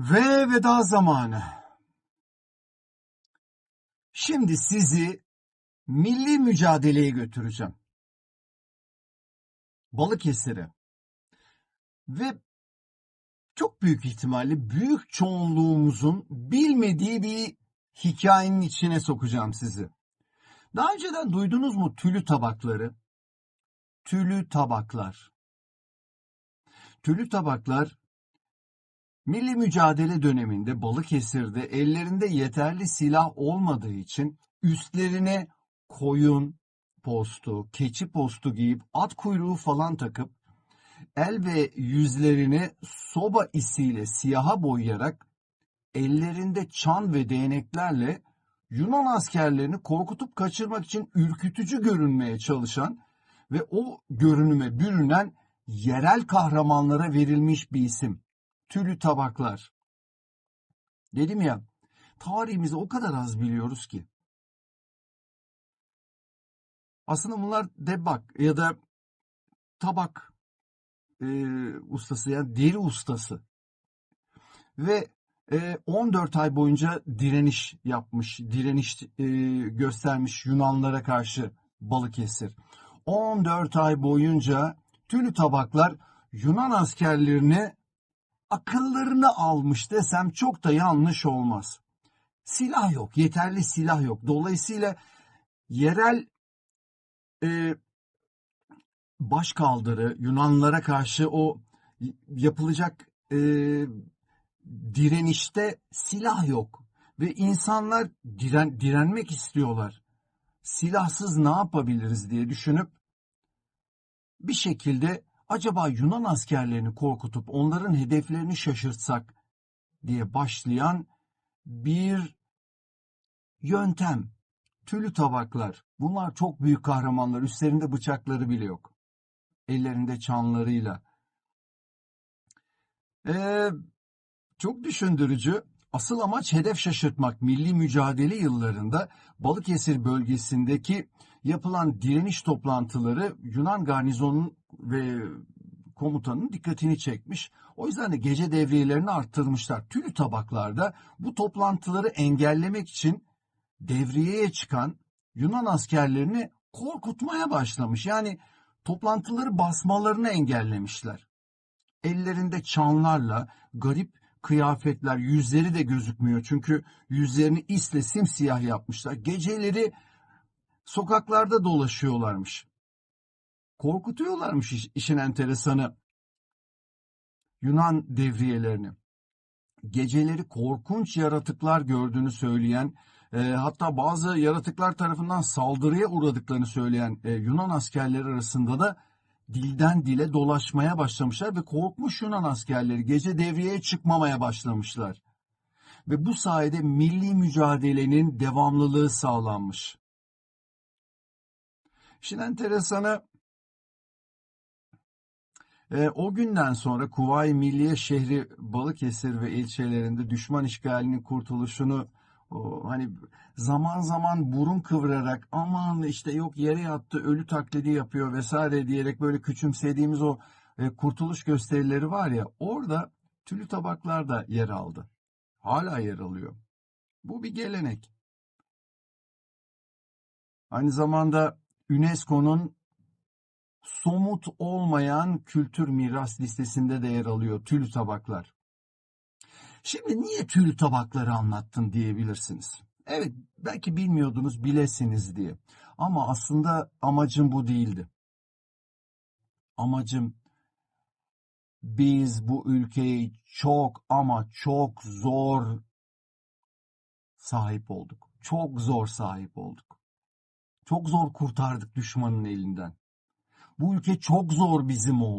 Ve veda zamanı. Şimdi sizi milli mücadeleye götüreceğim. Balıkesir'e. Ve çok büyük ihtimalle büyük çoğunluğumuzun bilmediği bir hikayenin içine sokacağım sizi. Daha önceden duydunuz mu tülü tabakları? Tülü tabaklar. Tülü tabaklar milli mücadele döneminde Balıkesir'de ellerinde yeterli silah olmadığı için üstlerine koyun postu, keçi postu giyip at kuyruğu falan takıp el ve yüzlerini soba isiyle siyaha boyayarak ellerinde çan ve değneklerle Yunan askerlerini korkutup kaçırmak için ürkütücü görünmeye çalışan ve o görünüme bürünen yerel kahramanlara verilmiş bir isim. Tülü tabaklar. Dedim ya, tarihimizi o kadar az biliyoruz ki. Aslında bunlar debak ya da tabak e, ustası yani deri ustası. Ve e, 14 ay boyunca direniş yapmış, direniş e, göstermiş Yunanlara karşı Balıkesir. 14 ay boyunca tülü tabaklar Yunan askerlerini akıllarını almış desem çok da yanlış olmaz. Silah yok, yeterli silah yok. Dolayısıyla yerel e, başkaldırı Yunanlara karşı o yapılacak e, direnişte silah yok ve insanlar diren, direnmek istiyorlar. Silahsız ne yapabiliriz diye düşünüp bir şekilde acaba Yunan askerlerini korkutup onların hedeflerini şaşırtsak diye başlayan bir yöntem. Tülü tabaklar. Bunlar çok büyük kahramanlar. Üstlerinde bıçakları bile yok. Ellerinde çanlarıyla. Ee, çok düşündürücü. Asıl amaç hedef şaşırtmak. Milli mücadele yıllarında Balıkesir bölgesindeki yapılan direniş toplantıları Yunan garnizonun ve komutanın dikkatini çekmiş. O yüzden de gece devriyelerini arttırmışlar. Tülü tabaklarda bu toplantıları engellemek için devriyeye çıkan Yunan askerlerini korkutmaya başlamış. Yani toplantıları basmalarını engellemişler. Ellerinde çanlarla garip kıyafetler, yüzleri de gözükmüyor. Çünkü yüzlerini isle simsiyah yapmışlar. Geceleri sokaklarda dolaşıyorlarmış. Korkutuyorlarmış iş, işin enteresanı. Yunan devriyelerini. Geceleri korkunç yaratıklar gördüğünü söyleyen, e, hatta bazı yaratıklar tarafından saldırıya uğradıklarını söyleyen e, Yunan askerleri arasında da dilden dile dolaşmaya başlamışlar ve korkmuş Yunan askerleri gece devriyeye çıkmamaya başlamışlar. Ve bu sayede milli mücadelenin devamlılığı sağlanmış. Şimdi enteresanı e, o günden sonra Kuvayi Milliye şehri Balıkesir ve ilçelerinde düşman işgalinin kurtuluşunu o, hani zaman zaman burun kıvırarak aman işte yok yere yattı ölü taklidi yapıyor vesaire diyerek böyle küçümsediğimiz o e, kurtuluş gösterileri var ya orada tülü tabaklar da yer aldı. Hala yer alıyor. Bu bir gelenek. Aynı zamanda UNESCO'nun somut olmayan kültür miras listesinde de yer alıyor tülü tabaklar. Şimdi niye tülü tabakları anlattın diyebilirsiniz. Evet belki bilmiyordunuz bilesiniz diye. Ama aslında amacım bu değildi. Amacım biz bu ülkeyi çok ama çok zor sahip olduk. Çok zor sahip olduk. Çok zor kurtardık düşmanın elinden. Bu ülke çok zor bizim oldu.